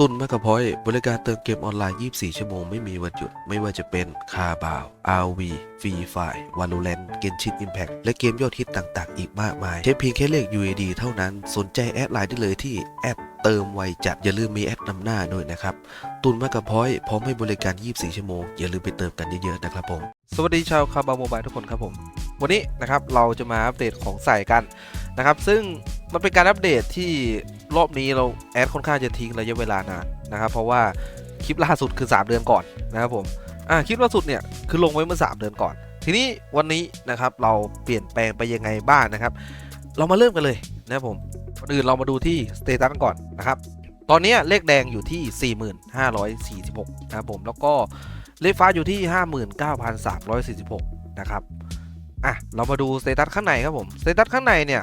ตุนแมกกะพอยบริการเติมเกมออนไลน์ 24 ชั่วโมงไม่มีวันหยุด ไม่ว่าจะเป็นคาบาว RV ฟรีไฟ Valorant เกนชิน Impact และเกมยอดฮิตต่างๆ อีกมากมายใช้เพียงแค่เลข UAD เท่านั้น สนใจแอดไลน์ได้เลยที่แอดเติมไวจัด อย่าลืมมีแอดนำหน้าด้วยนะครับ ตุนแมกกะพอยพร้อมให้บริการ 24 ชั่วโมง อย่าลืมไปเติมกันเยอะๆนะครับผม สวัสดีชาวคาบาโมบายทุกคนครับผม วันนี้นะครับเราจะมาอัปเดตของใส่กันนะครับ ซึ่ง มันเป็นการอัปเดตที่รอบนี้เราแอดค่อนข้างจะทิ้งระยะเวลานานนะครับ เพราะว่าคลิปล่าสุดคือ 3 เดือนก่อนนะครับผมอ่าคลิปล่าสุดเนี่ยคือลงไว้เมื่อ 3 เดือนก่อน ทีนี้วันนี้นะครับเราเปลี่ยนแปลงไปยังไงบ้างนะครับ เรามาเริ่มกันเลยนะครับผมก่อนอื่นเรามาดูที่สเตตัสก่อนนะครับตอนนี้เลขแดงอยู่ที่ 4546นะครับผมแล้วก็เลขฟ้าอยู่ที่ 59,346นะครับอะเรามาดูสเตตัสข้างในครับผมสเตตัสข้างในเนี่ย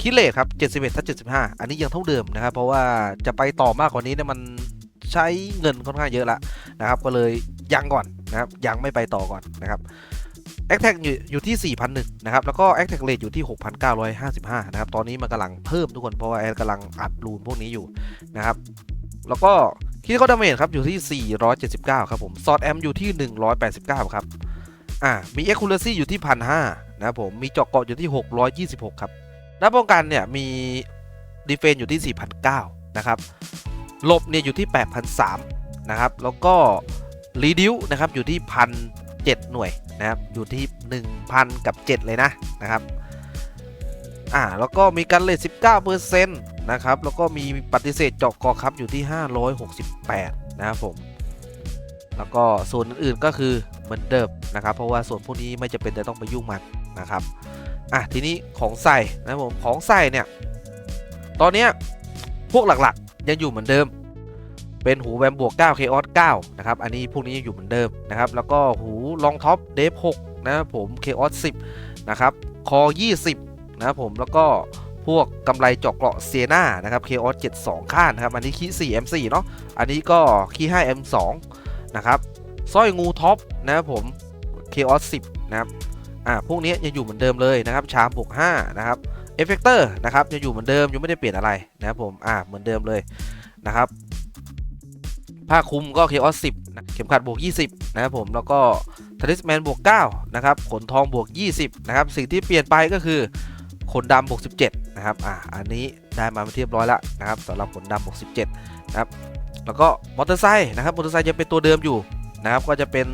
คิเลทครับ 71ทับ75 อันนี้ยังเท่าเดิมนะครับ เพราะว่าจะไปต่อมากกว่านี้เนี่ยมันใช้เงินค่อนข้างเยอะละนะครับ ก็เลยยังก่อนนะครับ ยังไม่ไปต่อก่อนนะครับแอคแท็กอยู่ที่ 4,001นะครับ แล้วก็แอคแท็กเลทอยู่ที่ 6,955 นะครับ ตอนนี้มันกำลังเพิ่มทุกคน เพราะว่าแอดกำลังอัดรูนพวกนี้อยู่นะครับ แล้วก็คิดเขาดาเมจครับ อยู่ที่ 479 ครับผม ซอดแอมอยู่ที่ 189 ครับ อ่า มีเอ็กคูลซี่อยู่ที่ 1,500 นะครับผม มีเจาะเกาะอยู่ที่ 626 ครับ น้าป้องกันเนี่ยมีดีเฟนอยู่ที่ 4,009นะครับหลบเนี่ยอยู่ที่ 8,003นะครับ แล้วก็รีดิวนะครับอยู่ที่1,007หน่วยนะครับ อยู่ที่ 1,000 กับ 7 เลยนะนะครับอ่าแล้วก็มีการเลท19%นะครับ แล้วก็มีปฏิเสธเจาะกอครับอยู่ที่ 568 นะครับผม แล้วก็ส่วนอื่นๆก็คือเหมือนเดิมนะครับ เพราะว่าส่วนพวกนี้ไม่จะเป็นจะต้องไปยุ่งมันนะครับ อะทีนี้ของใส่นะผมของใส่เนี่ยตอนเนี้พวกหลักๆยังอยู่เหมือนเดิม เป็นหูแวมบวก9 k ออส9นะครับอันนี้พวกนี้ยังอยู่เหมือนเดิมนะครับแล้วก็หูลองท็อปเดฟ6นะผม k ออส10นะครับคอ 20นะผมแล้วก็พวกกำไรเจาะเกราะเซียนานะครับ k ออส72 ข้านนะครับอันนี้คี4 M4 เนาะอันนี้ก็คี5 M2 นะครับสร้อยงูท็อปนะครับผม k ออส10นะครับ อ่าพวกนี้ยังอยู่เหมือนเดิมเลยนะครับชามบวก5นะครับเอฟเฟกเตอร์นะครับยังอยู่เหมือนเดิมยังไม่ได้เปลี่ยนอะไรนะครับผมอ่าเหมือนเดิมเลยนะครับผ้าคลุมก็ k ออส10นะเข็มขัดบวก 20 นะครับผมแล้วก็ทริสแมนบวก9นะครับขนทองบวก 20 นะครับ สิ่งที่เปลี่ยนไปก็คือขนดำบวก 17 นะครับอ่าอันนี้ได้มาเป็นที่เรียบร้อยแล้วนะครับสำหรับขนดำบวก 17 นะครับ แล้วก็มอเตอร์ไซค์นะครับมอเตอร์ไซค์ยังเป็นตัวเดิมอยู่นะครับก็จะเป็น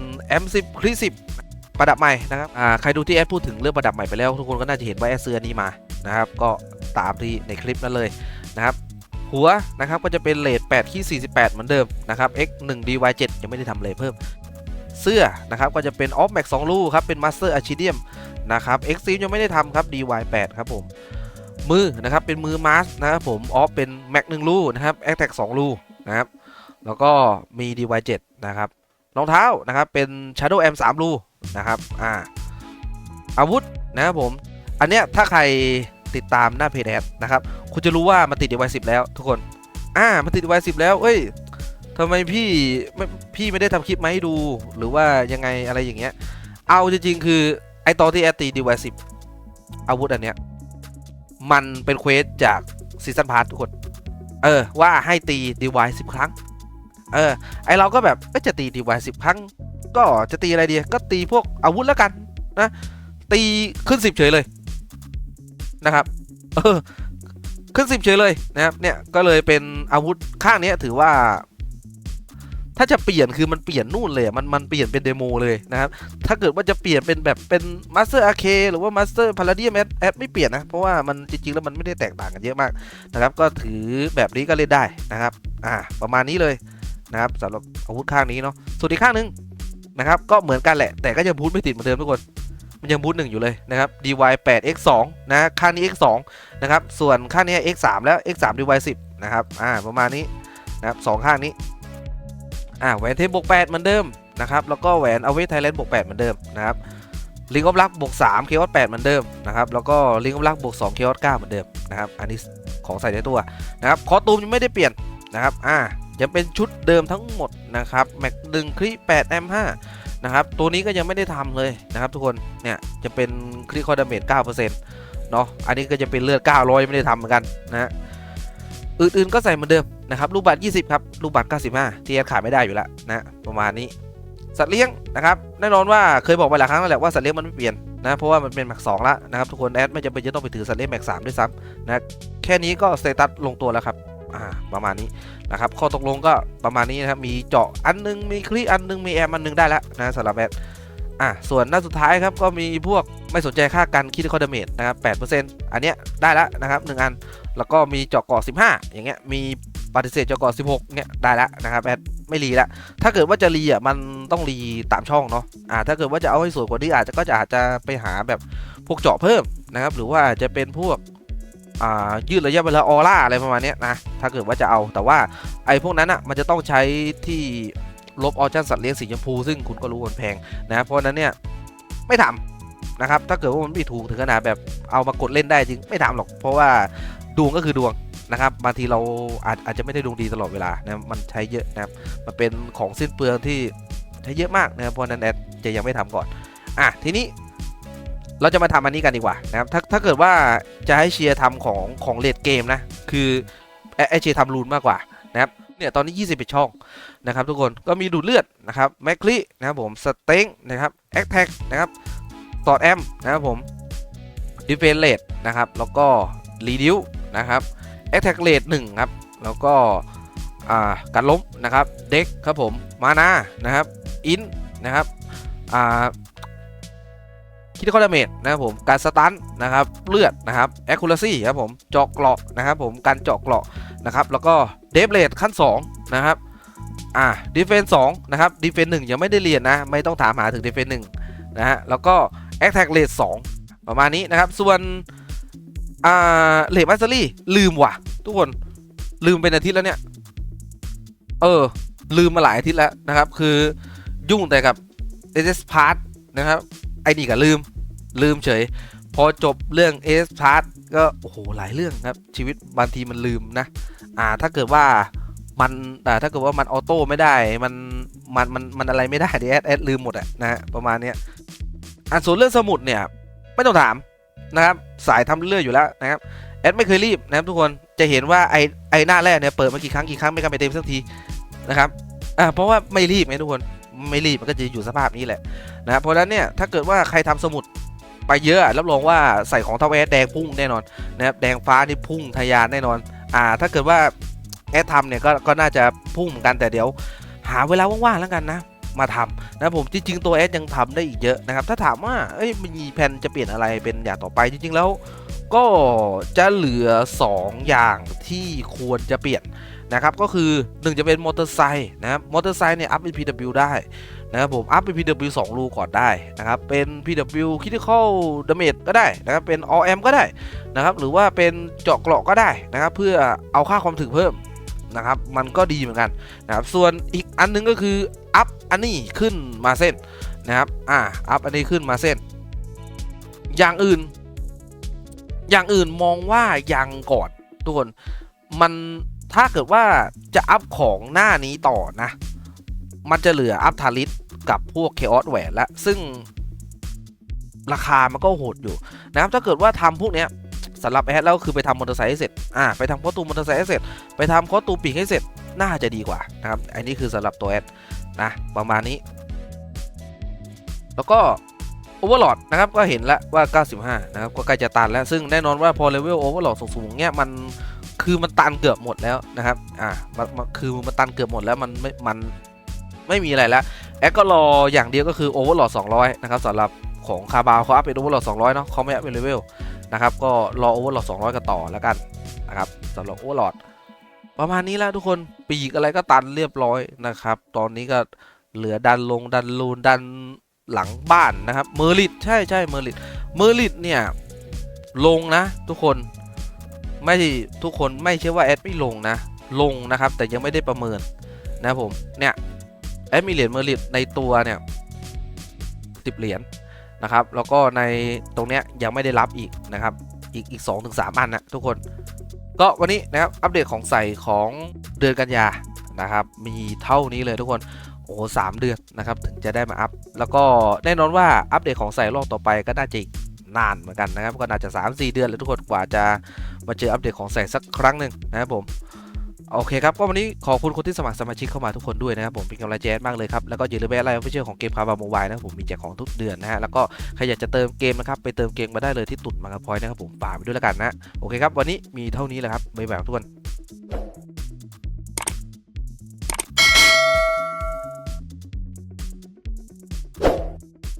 M10 คลิ10 ประดับใหม่นะครับอ่าใครดูที่แอดพูดถึงเรื่องประดับใหม่ไปแล้ว ทุกคนก็น่าจะเห็นว่าแอดซื้อนี้มานะครับก็ตามที่ในคลิปนั้นเลยนะครับหัวนะครับก็จะเป็นเลท8ขี้48 เหมือนเดิมนะครับ x 1 dy 7ยังไม่ได้ทำเลยเพิ่ม เสื้อนะครับก็จะเป็น off max 2ลูครับเป็น master archidium นะครับ x ยังไม่ได้ทำครับ dy 8ครับผมมือนะครับเป็นมือมาสนะครับผม off เป็น max 1ลูนะครับ attack 2ลูนะครับแล้วก็มี dy 7นะครับรองเท้านะครับเป็น shadow m 3ลู นะครับอ่าอาวุธนะครับผม อันเนี้ยถ้าใครติดตามหน้าเพจแอดนะครับ คุณจะรู้ว่ามันติด device 10แล้วทุกคน อ่า มันติด device 10แล้วเอ้ยทำไมพี่ไม่พี่ไม่ได้ทำคลิปมาให้ดู หรือว่ายังไงอะไรอย่างเงี้ย เอาจริงๆ คือไอตอนที่แอดตี device 10อาวุธอันเนี้ยมันเป็นเควสจากซีซันพาร์ททุกคน เออ ว่าให้ตี device 10ครั้ง เออ ไอเราก็แบบเอ้ยจะตี device 10ครั้ง ก็จะตีอะไรดี ก็ตีพวกอาวุธแล้วกันนะ ตีขึ้น10เฉยเลยนะครับ เออ ขึ้นสิบเฉยเลยนะครับ เนี่ยก็เลยเป็นอาวุธข้างเนี้ยถือว่า ถ้าจะเปลี่ยนคือมันเปลี่ยนนู่นเลย มันมันเปลี่ยนเป็นเดโมเลยนะครับ ถ้าเกิดว่าจะเปลี่ยนเป็นแบบเป็นมาสเตอร์อาเคหรือว่ามาสเตอร์พาราเดียมแอดแอดไม่เปลี่ยนนะ เพราะว่ามันจริงๆแล้วมันไม่ได้แตกต่างกันเยอะมากนะครับ ก็ถือแบบนี้ก็เล่นได้นะครับ อ่า ประมาณนี้เลย นะครับสำหรับอาวุธข้างนี้เนาะส่วนอีกข้างหนึงนะครับก็เหมือนกันแหละ แต่ก็ยังพูดไม่ติดเหมือนเดิมทุกคน มันยังบูทหนึ่งอยู่เลยนะครับ dy 8 x 2นะค่านี้ x 2นะครับส่วนค่านี้ x 3แล้ว x 3 dy 10นะครับอ่าประมาณนี้นะครับสองข้างนี้อ่าแหวนเทปบวก8เหมือนเดิมนะครับแล้วก็แหวนเอาเวทไทยแลนด์บวก8เหมือนเดิมนะครับลิงก์ออฟลักบวก3เคออส8เหมือนเดิมนะครับแล้วก็ลิงก์ออฟลักบวก2เคออส9เหมือนเดิมนะครับอันนี้ของใส่ในตัวนะครับคอตูมยังไม่ได้เปลี่ยนนะครับอ่า ยังเป็นชุดเดิมทั้งหมดนะครับแม็กดึงคลิ8 m 5นะครับตัวนี้ก็ยังไม่ได้ทำเลยนะครับทุกคนเนี่ยจะเป็นคลิคอดเมจ9%เนาะอันนี้ก็จะเป็นเลือด900ไม่ได้ทำเหมือนกันนะฮะอื่นๆก็ใส่เหมือนเดิมนะครับลูกบัตร20 ครับ ลูกบัตร95 ที่แอดขายไม่ได้อยู่แล้วนะประมาณนี้สัตว์เลี้ยงนะครับแน่นอนว่าเคยบอกไปหลายครั้งแล้วแหละว่าสัตว์เลี้ยงมันไม่เปลี่ยนนะเพราะว่ามันเป็นแม็กสองละนะครับทุกคนแอดไม่จำเป็นจะต้องไปถือสัตว์เลี้ยงแม็กสามด้วยซ้ำนะแค่นี้ก็สเตตัสลงตัวแล้วครับ อ่าประมาณนี้นะครับข้อตกลงก็ประมาณนี้นะครับมีเจาะอันนึงมีคลีอันนึงมีแอมอันนึงได้แล้วนะสำหรับแอดอะส่วนหน้าสุดท้ายครับก็มีพวกไม่สนใจค่าการคิดคอดเมจนะครับ8%อันเนี้ยได้แล้วนะครับหนึ่งอันแล้วก็มีเจาะเกาะ15 อย่างเงี้ยมีปฏิเสธเจาะเกาะ16เนี่ยได้แล้วนะครับแอดไม่รีละถ้าเกิดว่าจะรีอะมันต้องรีตามช่องเนาะอ่าถ้าเกิดว่าจะเอาให้สวยกว่านี้อาจจะก็จะอาจจะไปหาแบบพวกเจาะเพิ่มนะครับหรือว่าจะเป็นพวก ยืดระยะเวลาออร่าอะไรประมาณนี้นะ ถ้าเกิดว่าจะเอา แต่ว่าไอ้พวกนั้นอะมันจะต้องใช้ที่ลบออจันสัตว์เลี้ยงสีชมพู ซึ่งคุณก็รู้ว่ามันแพงนะเพราะนั้นเนี่ยไม่ทำนะครับ ถ้าเกิดว่ามันไม่ถูกถึงขนาดแบบเอามากดเล่นได้จริงไม่ทำหรอก เพราะว่าดวงก็คือดวงนะครับบางทีเราอาจอาจจะไม่ได้ดวงดีตลอดเวลานะมันใช้เยอะนะครับมันเป็นของสิ้นเปลืองที่ใช้เยอะมากนะครับเพราะนั้นแอดจะยังไม่ทำก่อนอะทีนี้ เราจะมาทำอันนี้กันดีกว่านะครับถ้าถ้าเกิดว่าจะให้เชียร์ทำของของเลดเกมนะ คือไอเชียร์ทำรูนมากกว่านะครับเนี่ยตอนนี้21ช่องนะครับทุกคนก็มีดูดเลือดนะครับแมคคลีนะครับผมสเต็งนะครับแอคแท็กนะครับตอดแอมนะครับผมดิเฟนเลดนะครับแล้วก็รีดิวนะครับแอคแท็กเลดหนึ่งครับแล้วก็อ่าการล้มนะครับเด็กครับผมมานานะครับอินนะครับอ่า คิดข้อดาเมจนะครับผมการสตันนะครับเลือดนะครับแอคคูลซี่ครับผมเจาะเกราะนะครับผมการเจาะเกราะนะครับแล้วก็เดฟเลดขั้น2นะครับอ่าดีเฟนส์2นะครับดีเฟนส์1ยังไม่ได้เรียนนะไม่ต้องถามหาถึงดีเฟนส์1นะฮะแล้วก็แอคแท็กเลด2ประมาณนี้นะครับส่วนอ่าเลดมาสเตอรี่ลืมว่ะ ทุกคนลืมเป็นอาทิตย์แล้วเนี่ยเออลืมมาหลายอาทิตย์แล้วนะครับคือยุ่งแต่กับ SS Part นะครับ ไอ้นี่ก็ลืม ลืมเฉย พอจบเรื่องเอสพาร์ก็โอ้โหหลายเรื่องครับ ชีวิตบางทีมันลืมนะอ่าถ้าเกิดว่ามันแต่ถ้าเกิดว่ามันออโต้ไม่ได้มันมันมันมันอะไรไม่ได้เดี๋ยวแอดแอดลืมหมดอะนะฮะประมาณเนี้ยอะส่วนเรื่องสมุดเนี่ยไม่ต้องถามนะครับสายทำเรื่อยอยู่แล้วนะครับแอดไม่เคยรีบนะครับทุกคนจะเห็นว่าไอไอหน้าแรกเนี่ยเปิดมากี่ครั้งกี่ครั้งไม่กลันไปเต็มสักทีนะครับอ่าเพราะว่าไม่รีบไงทุกคน ไม่รีบมันก็จะอยู่สภาพนี้แหละนะเพราะฉะนั้นเนี่ยถ้าเกิดว่าใครทำสมุดไปเยอะรับรองว่าใส่ของเทาแอดแดงพุ่งแน่นอนนะครับแดงฟ้านี่พุ่งทะยานแน่นอนอ่าถ้าเกิดว่าแอดทำเนี่ยก็ก็น่าจะพุ่งเหมือนกันแต่เดี๋ยว หาเวลาว่างๆแล้วกันนะมาทำนะผมจริงๆตัวแอดยังทำได้อีกเยอะนะครับถ้าถามว่าเอ้ยมีแผนจะเปลี่ยนอะไรเป็นอย่างต่อไปจริงๆแล้วก็จะเหลือ 2 อย่างที่ควรจะเปลี่ยน นะครับก็คือ 1 จะเป็นมอเตอร์ไซค์นะครับมอเตอร์ไซค์เนี่ยอัพเป็น PW ได้นะครับผมอัพเป็น PW 2รูก่อนได้นะครับเป็น PW Critical Damage ก็ได้นะครับเป็น OM ก็ได้นะครับหรือว่าเป็นเจาะเกราะก็ได้นะครับเพื่อเอาค่าความถึงเพิ่มนะครับมันก็ดีเหมือนกันนะครับส่วนอีกอันนึงก็คืออัพอันนี้ขึ้นมาเส้นนะครับอ่าอัพอันนี้ขึ้นมาเส้น อย่างอื่น อย่างอื่นมองว่ายังก่อนทุกคนมัน ถ้าเกิดว่าจะอัพของหน้านี้ต่อนะ มันจะเหลืออัพทาริสกับพวกเคออสแหวนแล้วซึ่งราคามันก็โหดอยู่นะครับถ้าเกิดว่าทำพวกเนี้ยสำหรับแอดแล้วคือไปทำมอเตอร์ไซค์ให้เสร็จอ่าไปทำคอตูมอเตอร์ไซค์ให้เสร็จ ไปทำคอตูปีกให้เสร็จน่าจะดีกว่านะครับอันนี้คือสำหรับตัวแอดนะประมาณนี้ แล้วก็โอเวอร์ d นะครับก็เห็นแล้วว่า 95 นะครับก็ใกล้จะตันแล้ว ซึ่งแน่นอนว่าพอเลเวลโอเวอร์ d สูงๆเนี้ยมัน คือมันตันเกือบหมดแล้วนะครับอ่ามันคือมันตันเกือบหมดแล้วมันไม่มันไม่มีอะไรแล้วแอดก็รออย่างเดียวก็คือโอเวอร์ d 200 นะครับสำหรับของคาบาวเขาอัพเป็นโอเวอร์ d 200 เนาะเขาไม่อัพเป็นเลเวลนะครับก็รอโอเวอร์ d 200 กันต่อแล้วกันนะครับสำหรับโอเวอร์ d ประมาณนี้แล้วทุกคนปีกอะไรก็ตันเรียบร้อยนะครับ ตอนนี้ก็เหลือดันลงดันลูนดันหลังบ้านนะครับเมอร์ลิตใช่ใช่เมอร์ลิตเมอร์ลิตเนี่ยลงนะทุกคน ไม่ทุกคนไม่ใช่ว่าแอดไม่ลงนะ ลงนะครับ แต่ยังไม่ได้ประเมินนะผมเนี่ยแอดมีเหรียญเมอริตในตัวเนี่ยสิบเหรียญนะครับ แล้วก็ในตรงเนี้ยยังไม่ได้รับอีกนะครับ อีกอีกสองถึงสามอันนะทุกคน ก็วันนี้นะครับอัปเดตของใส่ของเดือนกันยานะครับ มีเท่านี้เลยทุกคนโอ้โหสามเดือนนะครับ ถึงจะได้มาอัพ แล้วก็แน่นอนว่าอัปเดตของใส่รอบต่อไปก็น่าจะอีก นานเหมือนกันนะครับ ก็น่าจะ 3-4 เดือนแล้วทุกคนกว่าจะมาเจออัปเดตของแสงสักครั้งหนึ่งนะครับผมโอเคครับ ก็วันนี้ขอบคุณคนที่สมัครสมาชิกเข้ามาทุกคนด้วยนะครับผมเป็นกำลังใจมากเลยครับ แล้วก็อย่าลืมไปอะไรไม่เชื่อของเกมคาบาโมบายนะครับผมมีแจกของทุกเดือนนะฮะ แล้วก็ใครอยากจะเติมเกมนะครับ ไปเติมเกมมาได้เลยที่ตุ่นมังกรพอยนะครับผมฝากไปด้วยแล้วกันนะ โอเคครับ วันนี้มีเท่านี้แหละครับบ๊ายบายทุกคน